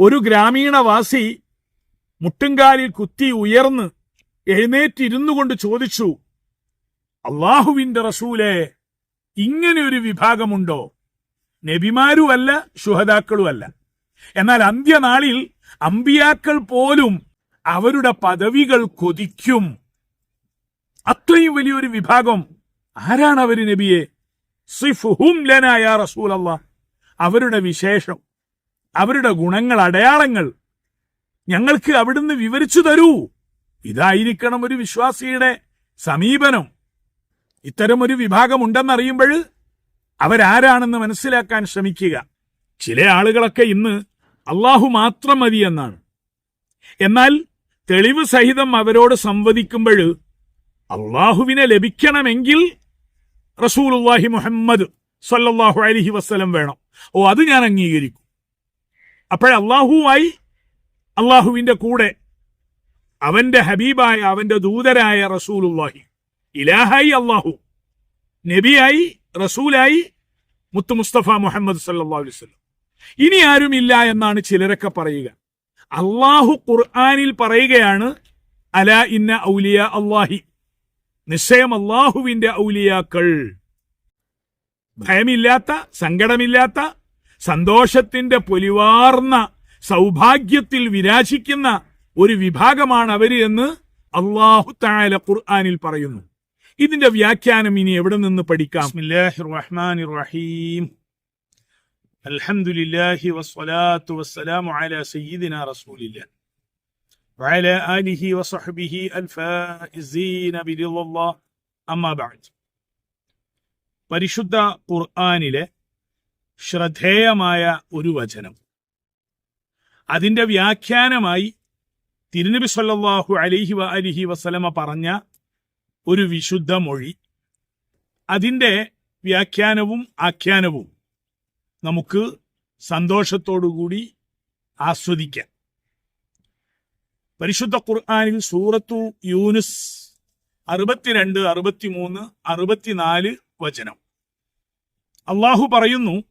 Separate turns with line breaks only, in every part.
ഒരു ഗ്രാമീണവാസി മുട്ടുംകാലിൽ കുത്തി ഉയർന്ന് എഴുന്നേറ്റിരുന്നു കൊണ്ട് ചോദിച്ചു അള്ളാഹുവിന്റെ റസൂലെ ഇങ്ങനെ ഒരു വിഭാഗമുണ്ടോ? നബിമാരുമല്ല ശുഹദാക്കളുമല്ല. എന്നാൽ അന്ത്യനാളിൽ അമ്പിയാക്കൾ പോലും അവരുടെ പദവികൾ കൊതിക്കും. അത്രയും വലിയൊരു വിഭാഗം ആരാണ് അവർ നബിയെ? സിഫുഹും ലനായ റസൂലല്ല. അവരുടെ വിശേഷം. അവരുടെ ഗുണങ്ങൾ അടയാളങ്ങൾ ഞങ്ങൾക്ക് അവിടുന്ന് വിവരിച്ചു തരൂ. ഇതായിരിക്കണം ഒരു വിശ്വാസിയുടെ സമീപനം. ഇത്തരം ഒരു വിഭാഗം ഉണ്ടെന്നറിയുമ്പോൾ അവരാരാണെന്ന് മനസ്സിലാക്കാൻ ശ്രമിക്കുക. ചില ആളുകളൊക്കെ ഇന്ന് അള്ളാഹു മാത്രം മതി എന്നാണ്. എന്നാൽ തെളിവ് സഹിതം അവരോട് സംവദിക്കുമ്പോൾ അള്ളാഹുവിനെ ലഭിക്കണമെങ്കിൽ റസൂലുള്ളാഹി മുഹമ്മദ് സല്ലാഹു അലൈഹി വസ്ലം വേണം. ഓ അത് ഞാൻ അംഗീകരിക്കും. അപ്പോഴ അള്ളാഹുവായി അള്ളാഹുവിന്റെ കൂടെ അവന്റെ ഹബീബായ അവന്റെ ദൂതരായ റസൂലുള്ളാഹി ഇലാഹായി അള്ളാഹു നബിയായി റസൂലായി മുത്തു മുസ്തഫ മുഹമ്മദ് അലൈഹി വസല്ലം. ഇനി ആരുമില്ല എന്നാണ് ചിലരൊക്കെ പറയുക. അള്ളാഹു ഖുർആാനിൽ പറയുകയാണ് അല ഇന്ന ഔലിയ അള്ളാഹി നിശ്ചയം അള്ളാഹുവിന്റെ ഔലിയാക്കൾ. ഭയമില്ലാത്ത സങ്കടമില്ലാത്ത സന്തോഷത്തിന്റെ പൊലിവാർന്ന സൗഭാഗ്യത്തിൽ വിരാശിക്കുന്ന ഒരു വിഭാഗമാണ് അവര് എന്ന് അള്ളാഹു താല ഖുർആനിൽ പറയുന്നു ഇതിന്റെ വ്യാഖ്യാനം ഇനി എവിടെ നിന്ന് പഠിക്കാം ബിസ്മില്ലാഹിർ റഹ്മാനിർ റഹീം അൽഹംദുലില്ലാഹി വസ്സലാത്തു വസ്സലാമു അലാ സയ്യിദിനാ റസൂലില്ലാഹ് وعلى آله وصحبه الفائزين برضا الله أما بعد പരിശുദ്ധ ഖുർആനിലെ ശ്രദ്ധേയമായ ഒരു വചനം. അതിന്റെ വ്യാഖ്യാനമായി തിരുനബി സല്ലാഹു അലിഹി വ അലിഹി വസലമ പറഞ്ഞ ഒരു വിശുദ്ധ മൊഴി. അതിന്റെ വ്യാഖ്യാനവും ആഖ്യാനവും നമുക്ക് സന്തോഷത്തോടുകൂടി ആസ്വദിക്കാം. പരിശുദ്ധ ഖുർആാനിൽ സൂറത്തു യൂനുസ് അറുപത്തിരണ്ട് അറുപത്തിമൂന്ന് അറുപത്തിനാല് വചനം. അള്ളാഹു പറയുന്നു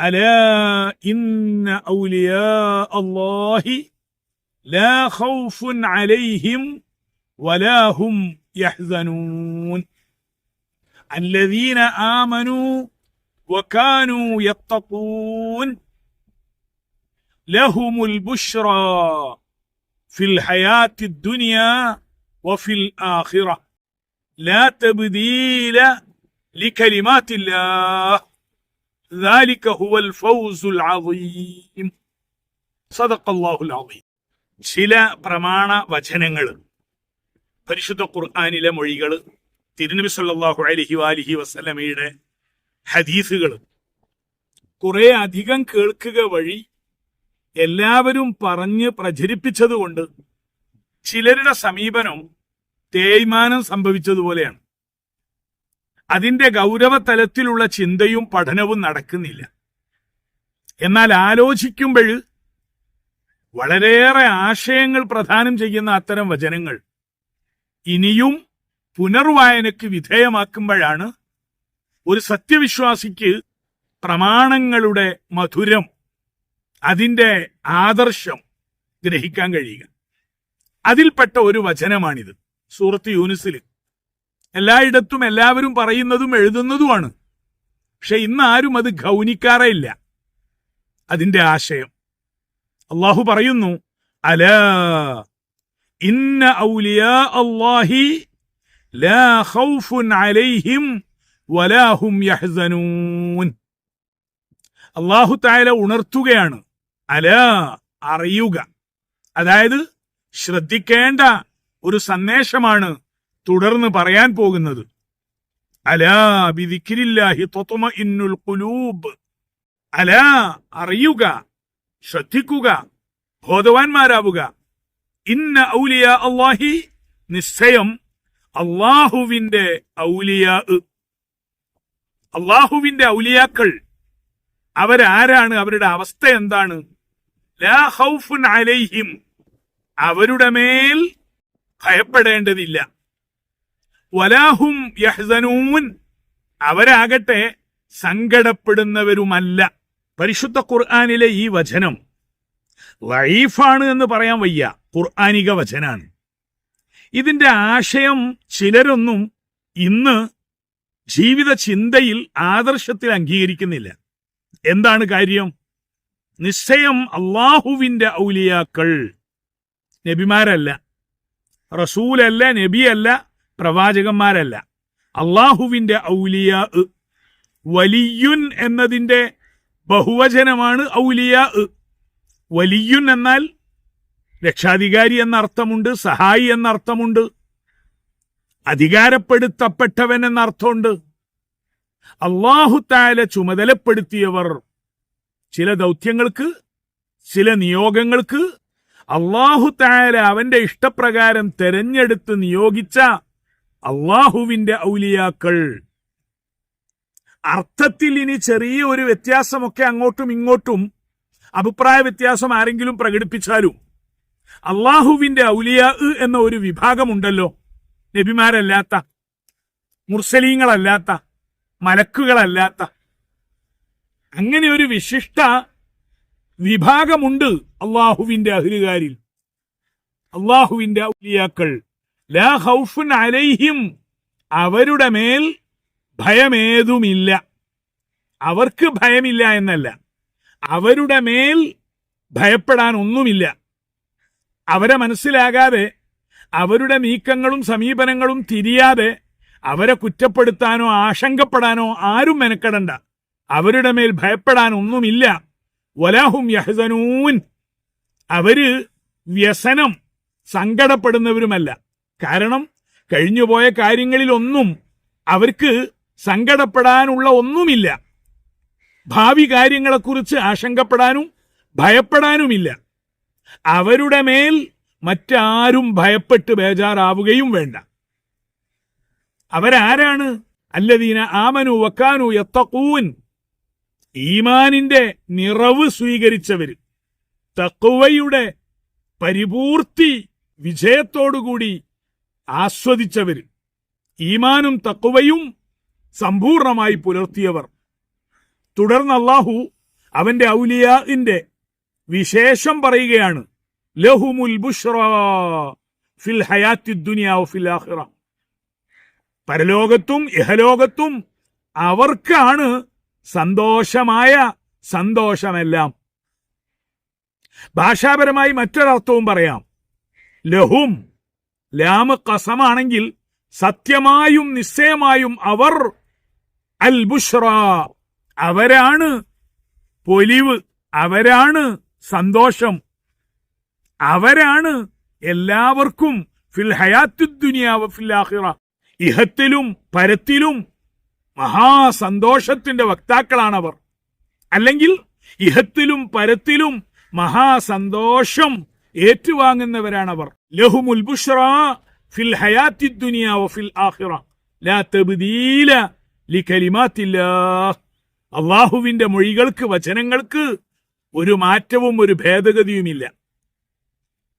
ألا إن أولياء الله لا خوف عليهم ولا هم يحزنون. الذين آمنوا وكانوا يتقون لهم البشرى في الحياة الدنيا وفي الآخرة. لا تبديل لكلمات الله. ചില പ്രമാണ വചനങ്ങൾ പരിശുദ്ധ ഖുർആാനിലെ മൊഴികൾ തിരുനബി സല്ലാഹു അലൈഹി വാലിഹി വസല്ലമയുടെ ഹദീസുകൾ. കുറെ അധികം കേൾക്കുക വഴി എല്ലാവരും പറഞ്ഞ് പ്രചരിപ്പിച്ചതുകൊണ്ട് ചിലരുടെ സമീപനം തേയ്മാനം സംഭവിച്ചതുപോലെയാണ്. അതിന്റെ ഗൗരവതലത്തിലുള്ള ചിന്തയും പഠനവും നടക്കുന്നില്ല. എന്നാൽ ആലോചിക്കുമ്പോൾ വളരെയേറെ ആശയങ്ങൾ പ്രധാനം ചെയ്യുന്ന അത്തരം വചനങ്ങൾ ഇനിയും പുനർവായനയ്ക്ക് വിധേയമാക്കുമ്പോഴാണ് ഒരു സത്യവിശ്വാസിക്ക് പ്രമാണങ്ങളുടെ മധുരം അതിന്റെ ആദർശം ഗ്രഹിക്കാൻ കഴിയുക. അതിൽപ്പെട്ട ഒരു വചനമാണിത്. സൂറത്ത് യൂനിസിൽ എല്ലായിടത്തും എല്ലാവരും പറയുന്നതും എഴുതുന്നതുമാണ്. പക്ഷെ ഇന്ന് ആരും അത് ഗൗനിക്കാറേയില്ല. അതിന്റെ ആശയം. അള്ളാഹു പറയുന്നു അല ഇന്ന ഔലിയാ ലാ അലൈഹിം യഹ്സനൂൻ. അള്ളാഹു തായ ഉണർത്തുകയാണ് അല അറിയുക. അതായത് ശ്രദ്ധിക്കേണ്ട ഒരു സന്ദേശമാണ് തുടർന്ന് പറയാൻ പോകുന്നത്. അലാ അറിയുക ശ്രദ്ധിക്കുക ബോധവാന്മാരാവുക. ഇന്ന ഔലിയ അള്ളാഹി നിശ്ചയം അള്ളാഹുവിന്റെ ഔലിയ അള്ളാഹുവിന്റെ ഔലിയാക്കൾ. അവരാരാണ് അവരുടെ അവസ്ഥ എന്താണ്? ലാ അലൈഹിം. അവരുടെ മേൽ ഭയപ്പെടേണ്ടതില്ല. വലാഹും യഹ്സനൂൻ. അവരാകട്ടെ സങ്കടപ്പെടുന്നവരുമല്ല. പരിശുദ്ധ ഖുർആാനിലെ ഈ വചനം ലൈഫാണ് എന്ന് പറയാൻ വയ്യ. ഖുർആാനിക വചനാണ്. ഇതിന്റെ ആശയം ചിലരൊന്നും ഇന്ന് ജീവിത ചിന്തയിൽ ആദർശത്തിൽ അംഗീകരിക്കുന്നില്ല. എന്താണ് കാര്യം? നിശ്ചയം അള്ളാഹുവിന്റെ ഔലിയാക്കൾ നബിമാരല്ല റസൂലല്ല നബിയല്ല പ്രവാചകന്മാരല്ല. അള്ളാഹുവിന്റെ ഔലിയ വലിയുൻ എന്നതിന്റെ ബഹുവചനമാണ് ഔലിയ വലിയുൻ എന്നാൽ രക്ഷാധികാരി എന്നർത്ഥമുണ്ട് സഹായി എന്നർത്ഥമുണ്ട് അധികാരപ്പെടുത്തപ്പെട്ടവൻ എന്നർത്ഥമുണ്ട്. അള്ളാഹു താല ചുമതലപ്പെടുത്തിയവർ ചില ദൗത്യങ്ങൾക്ക് ചില നിയോഗങ്ങൾക്ക് അള്ളാഹു താല അവന്റെ ഇഷ്ടപ്രകാരം തെരഞ്ഞെടുത്ത് നിയോഗിച്ച അള്ളാഹുവിന്റെ ഔലിയാക്കൾ. അർത്ഥത്തിൽ ഇനി ചെറിയ ഒരു വ്യത്യാസമൊക്കെ അങ്ങോട്ടും ഇങ്ങോട്ടും അഭിപ്രായ വ്യത്യാസം ആരെങ്കിലും പ്രകടിപ്പിച്ചാലും അള്ളാഹുവിന്റെ ഔലിയാ എന്ന ഒരു വിഭാഗമുണ്ടല്ലോ. നബിമാരല്ലാത്ത മുർസലീങ്ങളല്ലാത്ത മലക്കുകളല്ലാത്ത. അങ്ങനെ ഒരു വിശിഷ്ട വിഭാഗമുണ്ട് അള്ളാഹുവിന്റെ അഹ്ലുകാരിൽ. അള്ളാഹുവിന്റെ ഔലിയാക്കൾ. ലാ അലൈഹിം. അവരുടെ മേൽ ഭയമേതുമില്ല. അവർക്ക് ഭയമില്ല എന്നല്ല. അവരുടെ മേൽ ഭയപ്പെടാൻ ഒന്നുമില്ല. അവരെ മനസ്സിലാകാതെ അവരുടെ നീക്കങ്ങളും സമീപനങ്ങളും തിരിയാതെ അവരെ കുറ്റപ്പെടുത്താനോ ആശങ്കപ്പെടാനോ ആരും മെനക്കെടണ്ട. അവരുടെ മേൽ ഭയപ്പെടാൻ ഒന്നുമില്ല. വലാഹും യഹസനൂൻ. അവർ വ്യസനം സങ്കടപ്പെടുന്നവരുമല്ല. കാരണം കഴിഞ്ഞുപോയ കാര്യങ്ങളിലൊന്നും അവർക്ക് സങ്കടപ്പെടാനുള്ള ഒന്നുമില്ല. ഭാവി കാര്യങ്ങളെക്കുറിച്ച് ആശങ്കപ്പെടാനും ഭയപ്പെടാനുമില്ല. അവരുടെ മേൽ മറ്റാരും ഭയപ്പെട്ട് ബേജാറാവുകയും വേണ്ട. അവരാരാണ്? അല്ലദീന ആമനു വക്കാനു എത്തക്കൂൻ ഈമാനിന്റെ നിറവ് സ്വീകരിച്ചവർ തക്കുവയുടെ പരിപൂർത്തി വിജയത്തോടുകൂടി ആസ്വദിച്ചവര് ഈമാനും തക്കുവയും സമ്പൂർണമായി പുലർത്തിയവർ. തുടർന്ന് അള്ളാഹു അവന്റെ ഔലിയാഇന്റെ വിശേഷം പറയുകയാണ് ലഹുമുൽ ഫിൽ ഹയാത്തി ഫിൽ പരലോകത്തും ഇഹലോകത്തും അവർക്കാണ് സന്തോഷമായ സന്തോഷമെല്ലാം. ഭാഷാപരമായി മറ്റൊരർത്ഥവും പറയാം ലഹും ലാമ കസമാണെങ്കിൽ സത്യമായും നിശ്ചയമായും അവർ അൽ ബുഷ്റ അവരാണ് പൊലിവ് അവരാണ് സന്തോഷം. അവരാണ് എല്ലാവർക്കും ഫിൽ ഹയാത്തു ദുനിയാവ് ഫിൽ ആഖിറ. ഇഹത്തിലും പരത്തിലും മഹാസന്തോഷത്തിന്റെ അവർ അല്ലെങ്കിൽ ഇഹത്തിലും പരത്തിലും മഹാസന്തോഷം ഏറ്റുവാങ്ങുന്നവരാണവർ. ലഹുമുൽ ഫിൽ ഫിൽ ആഖിറ. ലാ തബ്ദീല അള്ളാഹുവിന്റെ മൊഴികൾക്ക് വചനങ്ങൾക്ക് ഒരു മാറ്റവും ഒരു ഭേദഗതിയുമില്ല.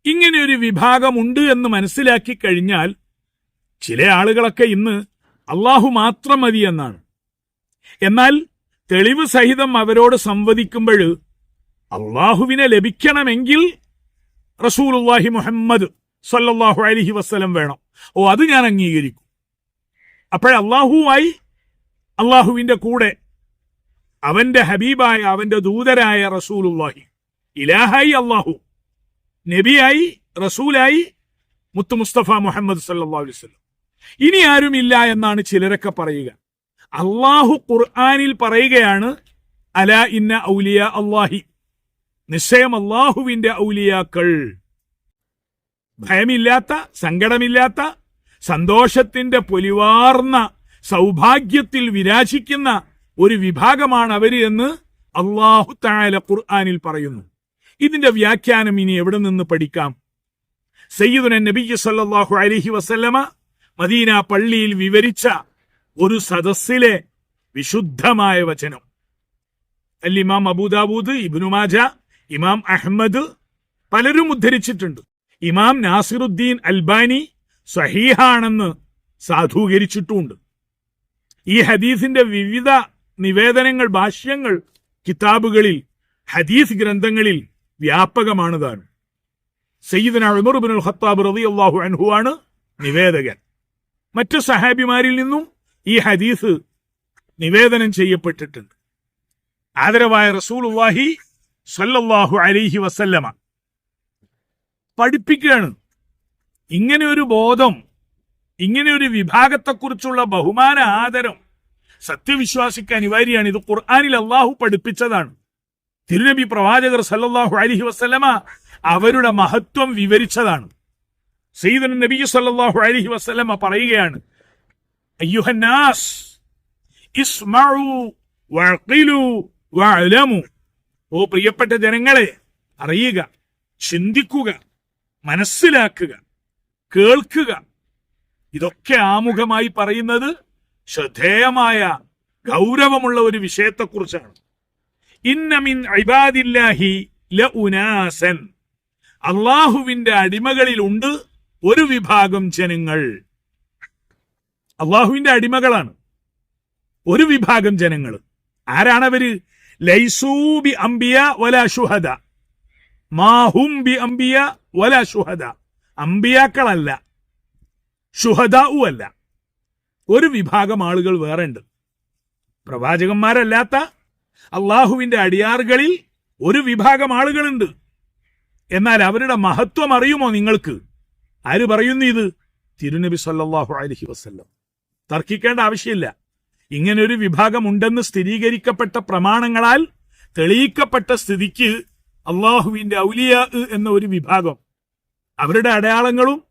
ഇങ്ങനെ ഒരു വിഭാഗമുണ്ട് എന്ന് മനസ്സിലാക്കി കഴിഞ്ഞാൽ ചില ആളുകളൊക്കെ ഇന്ന് അള്ളാഹു മാത്രം മതി എന്നാണ്. എന്നാൽ തെളിവ് സഹിതം അവരോട് സംവദിക്കുമ്പോൾ അള്ളാഹുവിനെ ലഭിക്കണമെങ്കിൽ റസൂലുല്ലാഹി മുഹമ്മദ് സല്ലാഹു അലഹി വസ്ലം വേണം. ഓ അത് ഞാൻ അംഗീകരിക്കും. അപ്പോഴല്ലാഹുവായി അള്ളാഹുവിന്റെ കൂടെ അവന്റെ ഹബീബായ അവന്റെ ദൂതരായ റസൂലുല്ലാഹി ഇലാഹായി അള്ളാഹു നബിയായി റസൂലായി മുത്തു മുസ്തഫ മുഹമ്മദ് സല്ലാ വസല്ലം. ഇനി ആരുമില്ല എന്നാണ് ചിലരൊക്കെ പറയുക. അള്ളാഹു ഖുർആാനിൽ പറയുകയാണ് അല ഇന്ന ഔലിയ അള്ളാഹി നിശ്ചയം അള്ളാഹുവിന്റെ ഔലിയാക്കൾ. ഭയമില്ലാത്ത സങ്കടമില്ലാത്ത സന്തോഷത്തിന്റെ പൊലിവാർന്ന സൗഭാഗ്യത്തിൽ വിരാജിക്കുന്ന ഒരു വിഭാഗമാണ് അവർ എന്ന് അള്ളാഹു താല ഖുർആാനിൽ പറയുന്നു. ഇതിന്റെ വ്യാഖ്യാനം ഇനി എവിടെ നിന്ന് പഠിക്കാം? സയ്യിദുന നബി സല്ലാഹു അലഹി വസല്ലമ മദീന പള്ളിയിൽ വിവരിച്ച ഒരു സദസ്സിലെ വിശുദ്ധമായ വചനം. അല്ലിമാം അബൂദാബൂദ് ഇബ്നു മാജ ഇമാം അഹമ്മദ് പലരും ഉദ്ധരിച്ചിട്ടുണ്ട്. ഇമാം നാസിറുദ്ദീൻ അൽബാനി സഹീഹാണെന്ന് സാധൂകരിച്ചിട്ടുമുണ്ട്. ഈ ഹദീസിന്റെ വിവിധ നിവേദനങ്ങൾ ഭാഷ്യങ്ങൾ കിതാബുകളിൽ ഹദീസ് ഗ്രന്ഥങ്ങളിൽ വ്യാപകമാണ് താൻ സയ്യിദന ഉമർ ഹത്താബ് ഖത്താബ് അള്ളാഹു അൻഹു ആണ് നിവേദകൻ. മറ്റ് സഹാബിമാരിൽ നിന്നും ഈ ഹദീസ് നിവേദനം ചെയ്യപ്പെട്ടിട്ടുണ്ട്. ആദരവായ റസൂലുള്ളാഹി സ്വല്ലല്ലാഹു അലൈഹി വസല്ലമ. പഠിപ്പിക്കുകയാണ്. ഇങ്ങനെ ഒരു ബോധം ഇങ്ങനെ ഒരു വിഭാഗത്തെക്കുറിച്ചുള്ള ബഹുമാന ആദരം സത്യവിശ്വാസിക്ക് അനിവാര്യമാണ്. ഇത് ഖുർആാനിൽ അള്ളാഹു പഠിപ്പിച്ചതാണ്. തിരുനബി പ്രവാചകർ സല്ലാഹു അലൈഹി വസല്ലമ അവരുടെ മഹത്വം വിവരിച്ചതാണ്. സയ്യിദുൻ നബി സല്ലാഹു അലൈഹി വസല്ലമ പറയുകയാണ് അയ്യുഹന്നാസ് ഇസ്മഉ വഅഖിലു വഅലമു ഓ പ്രിയപ്പെട്ട ജനങ്ങളെ അറിയുക ചിന്തിക്കുക മനസ്സിലാക്കുക കേൾക്കുക. ഇതൊക്കെ ആമുഖമായി പറയുന്നത് ശ്രദ്ധേയമായ ഗൗരവമുള്ള ഒരു വിഷയത്തെക്കുറിച്ചാണ്. ഇന്നമിൻ ഇബാദില്ലാഹി ല ഉനാസൻ അള്ളാഹുവിന്റെ അടിമകളിലുണ്ട് ഒരു വിഭാഗം ജനങ്ങൾ. അള്ളാഹുവിന്റെ അടിമകളാണ് ഒരു വിഭാഗം ജനങ്ങൾ. ആരാണവര്? ലൈസൂബി അംബിയ വല ഷുഹദ മാഹും ബി അംബിയ വല ഷുഹദ അംബിയാക്കളല്ല ഷുഹദാവു അല്ല. ഒരു വിഭാഗം ആളുകൾ വേറെ ഉണ്ട് പ്രവാചകന്മാരല്ലാത്ത അള്ളാഹുവിന്റെ അടിയാറുകളിൽ ഒരു വിഭാഗം ആളുകളുണ്ട്. എന്നാൽ അവരുടെ മഹത്വം അറിയുമോ നിങ്ങൾക്ക്? ആര് പറയുന്നു ഇത്? തിരുനബി സല്ലാഹു അലഹി വസ്ല്ലം. തർക്കിക്കേണ്ട ആവശ്യമില്ല. ഇങ്ങനെ വിഭാഗമുണ്ടെന്ന് സ്ഥിരീകരിക്കപ്പെട്ട പ്രമാണങ്ങളാൽ തെളിയിക്കപ്പെട്ട സ്ഥിതിക്ക് അള്ളാഹുവിന്റെ ഔലിയ എന്ന ഒരു വിഭാഗം. അവരുടെ അടയാളങ്ങളും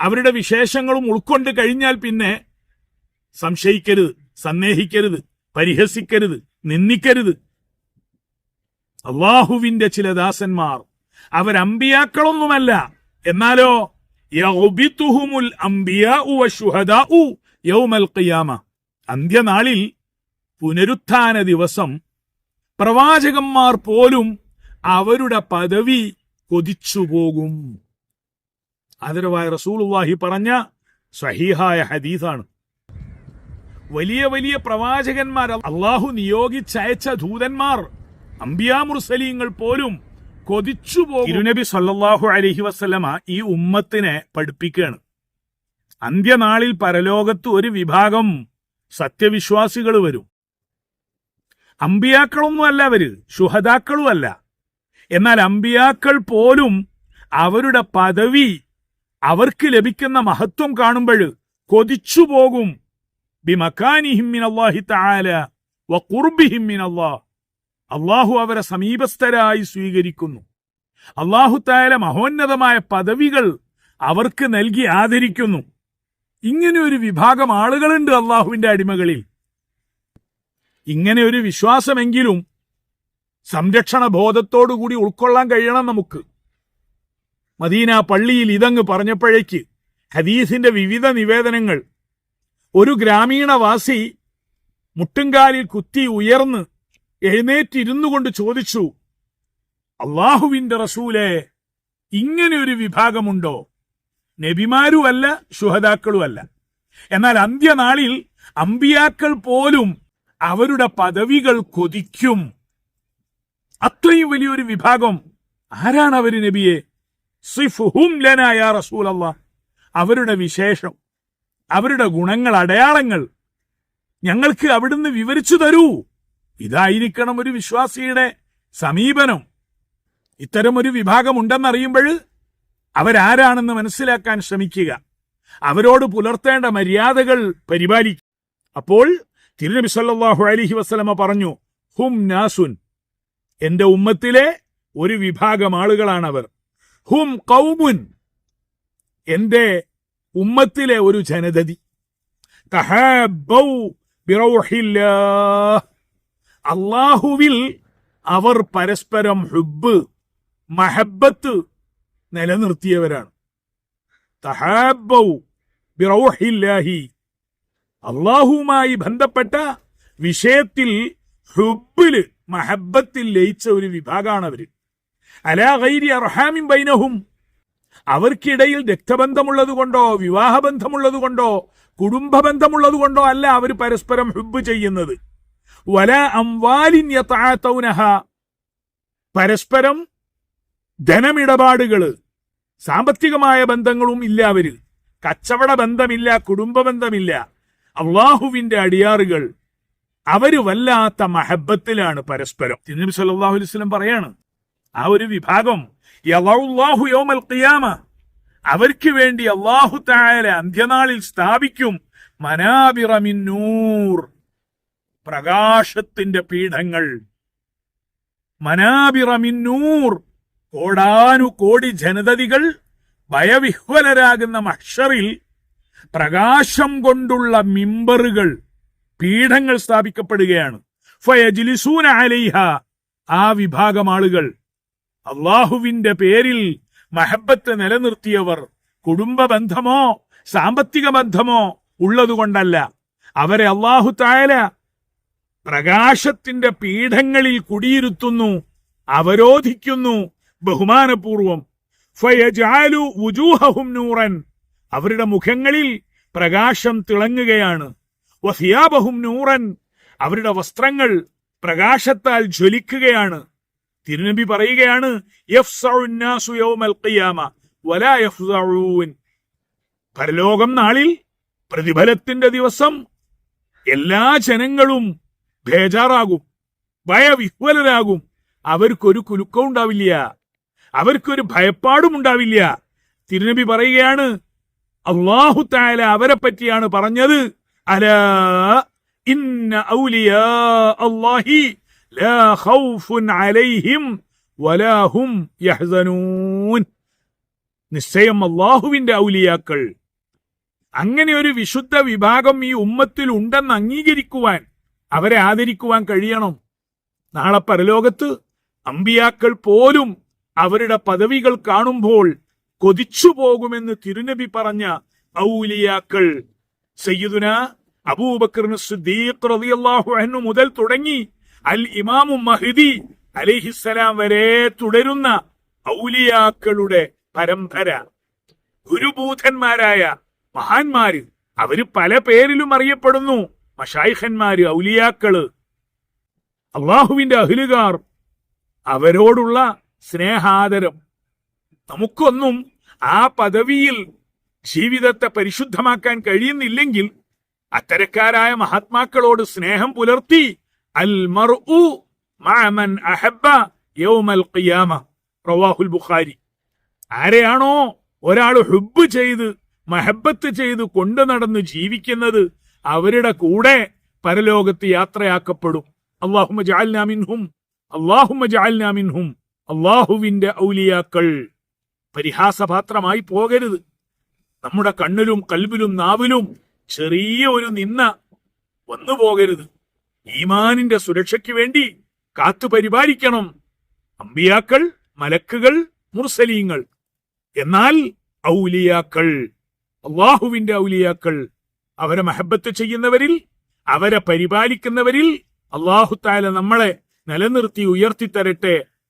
അവരുടെ വിശേഷങ്ങളും ഉൾക്കൊണ്ട് കഴിഞ്ഞാൽ പിന്നെ സംശയിക്കരുത് സന്ദേഹിക്കരുത് പരിഹസിക്കരുത് നിന്ദിക്കരുത്. അള്ളാഹുവിന്റെ ചില ദാസന്മാർ അവരമ്പിയാക്കളൊന്നുമല്ല. എന്നാലോ യൗബിത്തുഹുമുൽ വശുഹദാഉ യൗമൽ ഖിയാമ. അന്ത്യനാളിൽ പുനരുത്ഥാന ദിവസം പ്രവാചകന്മാർ പോലും അവരുടെ പദവി കൊതിച്ചുപോകും ആദരവായ റസൂലുള്ളാഹി പറഞ്ഞ സഹീഹായ ഹദീസാണ്. വലിയ വലിയ പ്രവാചകന്മാർ അള്ളാഹു നിയോഗിച്ചയച്ച ദൂതന്മാർ അംബിയാമുർസലീങ്ങൾ പോലും കൊതിച്ചുപോകും തിരുനബി സല്ലല്ലാഹു അലഹി വസല്ലമ ഈ ഉമ്മത്തിനെ പഠിപ്പിക്കുകയാണ്. അന്ത്യനാളിൽ പരലോകത്ത് ഒരു വിഭാഗം സത്യവിശ്വാസികൾ വരും. അമ്പിയാക്കളൊന്നും അല്ല അവർ ശുഹദാക്കളുമല്ല. എന്നാൽ അമ്പിയാക്കൾ പോലും അവരുടെ പദവി അവർക്ക് ലഭിക്കുന്ന മഹത്വം കാണുമ്പോൾ കൊതിച്ചു പോകും. അള്ളാഹു അവരെ സമീപസ്ഥരായി സ്വീകരിക്കുന്നു. അള്ളാഹു തായാല മഹോന്നതമായ പദവികൾ അവർക്ക് നൽകി ആദരിക്കുന്നു. ഇങ്ങനെ ഒരു വിഭാഗം ആളുകളുണ്ട് അള്ളാഹുവിന്റെ അടിമകളിൽ. ഇങ്ങനെ ഒരു വിശ്വാസമെങ്കിലും സംരക്ഷണ ബോധത്തോടുകൂടി ഉൾക്കൊള്ളാൻ കഴിയണം നമുക്ക്. മദീന പള്ളിയിൽ ഇതങ്ങ് പറഞ്ഞപ്പോഴേക്ക് ഹദീസിന്റെ വിവിധ നിവേദനങ്ങൾ. ഒരു ഗ്രാമീണവാസി മുട്ടുംകാലിൽ കുത്തി ഉയർന്ന് എഴുന്നേറ്റിരുന്നു കൊണ്ട് ചോദിച്ചു അള്ളാഹുവിന്റെ റസൂലെ ഇങ്ങനെ ഒരു വിഭാഗമുണ്ടോ? നബിമാരുമല്ല ശുഹതാക്കളുമല്ല എന്നാൽ അന്ത്യനാളിൽ അമ്പിയാക്കൾ പോലും അവരുടെ പദവികൾ കൊതിക്കും. അത്രയും വലിയൊരു വിഭാഗം ആരാണ് അവർ നബിയെ? സിഫുഹും റസൂലല്ല. അവരുടെ വിശേഷം അവരുടെ ഗുണങ്ങൾ അടയാളങ്ങൾ ഞങ്ങൾക്ക് അവിടുന്ന് വിവരിച്ചു തരൂ. ഇതായിരിക്കണം ഒരു വിശ്വാസിയുടെ സമീപനം. ഇത്തരം ഒരു വിഭാഗം ഉണ്ടെന്നറിയുമ്പോൾ അവരാരാണെന്ന് മനസ്സിലാക്കാൻ ശ്രമിക്കുക. അവരോട് പുലർത്തേണ്ട മര്യാദകൾ പരിപാലിക്കുക. അപ്പോൾ തിരുനബി സല്ലാഹു അലൈഹി വസ്ലമ പറഞ്ഞു ഹും നാസുൻ. എന്റെ ഉമ്മത്തിലെ ഒരു വിഭാഗം ആളുകളാണവർ. ഹും കൗമുൻ എന്റെ ഉമ്മത്തിലെ ഒരു ജനതതി. അള്ളാഹുവിൽ അവർ പരസ്പരം ഹുബ് മഹബത്ത് നിലനിർത്തിയവരാണ്. അള്ളാഹുമായി ബന്ധപ്പെട്ട വിഷയത്തിൽ ഹുബിൽ മഹബത്തിൽ ലയിച്ച ഒരു വിഭാഗമാണ് അവർ. അലാ ഗൈരി അർഹാമിൻ ബൈനഹും. അവർക്കിടയിൽ രക്തബന്ധമുള്ളത് കൊണ്ടോ വിവാഹബന്ധമുള്ളത് കൊണ്ടോ കുടുംബ ബന്ധമുള്ളത് കൊണ്ടോ അല്ല അവർ പരസ്പരം ഹുബ് ചെയ്യുന്നത്. വല അംവാലിൻ പരസ്പരം ധനമിടപാടുകൾ സാമ്പത്തികമായ ബന്ധങ്ങളും ഇല്ല അവർ. കച്ചവട ബന്ധമില്ല കുടുംബ ബന്ധമില്ല. അള്ളാഹുവിന്റെ അടിയാറുകൾ അവർ വല്ലാത്ത മഹബത്തിലാണ് പരസ്പരം. തിരുനബി സല്ലാഹു അലൈഹി വസല്ലം പറയാണ് ആ ഒരു വിഭാഗം ഖിയാമ അവർക്ക് വേണ്ടി അള്ളാഹു തായാല അന്ത്യനാളിൽ സ്ഥാപിക്കും മനാബിറമിന്നൂർ പ്രകാശത്തിന്റെ പീഠങ്ങൾ. മനാബിറമിന്നൂർ കോടാനുകോടി ജനതതികൾ ഭയവിഹ്വലരാകുന്ന മക്ഷറിൽ പ്രകാശം കൊണ്ടുള്ള മിമ്പറുകൾ പീഠങ്ങൾ സ്ഥാപിക്കപ്പെടുകയാണ്. ഫയജിലിസൂന അലൈഹ ആ വിഭാഗം ആളുകൾ. അള്ളാഹുവിന്റെ പേരിൽ മഹബത്ത് നിലനിർത്തിയവർ കുടുംബ ബന്ധമോ സാമ്പത്തിക ബന്ധമോ ഉള്ളതുകൊണ്ടല്ല. അവരെ അള്ളാഹു തായാല പ്രകാശത്തിന്റെ പീഠങ്ങളിൽ കുടിയിരുത്തുന്നു അവരോധിക്കുന്നു ബഹുമാനപൂർവം ഫയജാലു വുജൂഹും നൂറൻ. അവരുടെ മുഖങ്ങളിൽ പ്രകാശം തിളങ്ങുകയാണ്. വസിയാബഹും നൂറൻ. അവരുടെ വസ്ത്രങ്ങൾ പ്രകാശത്താൽ ജ്വലിക്കുകയാണ്. തിരുനബി പറയുകയാണ് പരലോകം നാളിൽ പ്രതിഫലത്തിന്റെ ദിവസം എല്ലാ ജനങ്ങളും ബേജാറാകും ഭയവിഹ്വലരാകും. അവർക്കൊരു കുലുക്കം ഉണ്ടാവില്ല. അവർക്കൊരു ഭയപ്പാടും ഉണ്ടാവില്ല. തിരുനബി പറയുകയാണ് അള്ളാഹു താല അവരെ പറ്റിയാണ് പറഞ്ഞത്. അല ഇന്ന ഔലിയാ ലാ അലൈഹിം നിശ്ചയം അള്ളാഹുവിന്റെ ഔലിയാക്കൾ. അങ്ങനെ ഒരു വിശുദ്ധ വിഭാഗം ഈ ഉമ്മത്തിൽ ഉണ്ടെന്ന് അംഗീകരിക്കുവാൻ അവരെ ആദരിക്കുവാൻ കഴിയണം. നാളെ പരലോകത്ത് അമ്പിയാക്കൾ പോലും അവരുടെ പദവികൾ കാണുമ്പോൾ കൊതിച്ചു പോകുമെന്ന് തിരുനബി പറഞ്ഞ ഔലിയാക്കൾ. സയ്യിദുന അബൂബക്കറിന് സിദ്ദീഖ് റളിയല്ലാഹു അൻഹു മുതൽ തുടങ്ങി അൽ ഇമാമു മഹ്ദി അലൈഹിസ്സലാം വരെ തുടരുന്ന ഔലിയാക്കളുടെ പരമ്പര. ഗുരുഭൂതന്മാരായ മഹാന്മാര് അവർ പല പേരിലും അറിയപ്പെടുന്നു. മഷായിഖന്മാര് ഔലിയാക്കൾ. അള്ളാഹുവിന്റെ അഹിലുകാർ അവരോടുള്ള സ്നേഹാദരം. നമുക്കൊന്നും ആ പദവിയിൽ ജീവിതത്തെ പരിശുദ്ധമാക്കാൻ കഴിയുന്നില്ലെങ്കിൽ അത്തരക്കാരായ മഹാത്മാക്കളോട് സ്നേഹം പുലർത്തി അൽ മർഉ യൗമൽ ഖിയാമ. റവാഹുൽ ബുഖാരി. ആരെയാണോ ഒരാൾ ഹുബ് ചെയ്ത് മഹബത്ത് ചെയ്ത് കൊണ്ടു നടന്ന് ജീവിക്കുന്നത് അവരുടെ കൂടെ പരലോകത്ത് യാത്രയാക്കപ്പെടും. അള്ളാഹുമ ജഅൽനാ മിൻഹും അള്ളാഹുമ ജഅൽനാ മിൻഹും. അള്ളാഹുവിന്റെ ഔലിയാക്കൾ പരിഹാസപാത്രമായി പോകരുത്. നമ്മുടെ കണ്ണിലും കൽബിലും നാവിലും ചെറിയ ഒരു നിന്ന വന്നു പോകരുത്. ഈമാനിന്റെ സുരക്ഷയ്ക്ക് വേണ്ടി കാത്തു പരിപാലിക്കണം. അമ്പിയാക്കൾ മലക്കുകൾ മുർസലീങ്ങൾ. എന്നാൽ ഔലിയാക്കൾ അള്ളാഹുവിന്റെ ഔലിയാക്കൾ അവരെ മഹബത്ത് ചെയ്യുന്നവരിൽ അവരെ പരിപാലിക്കുന്നവരിൽ അള്ളാഹുത്താല നമ്മളെ നിലനിർത്തി ഉയർത്തിത്തരട്ടെ.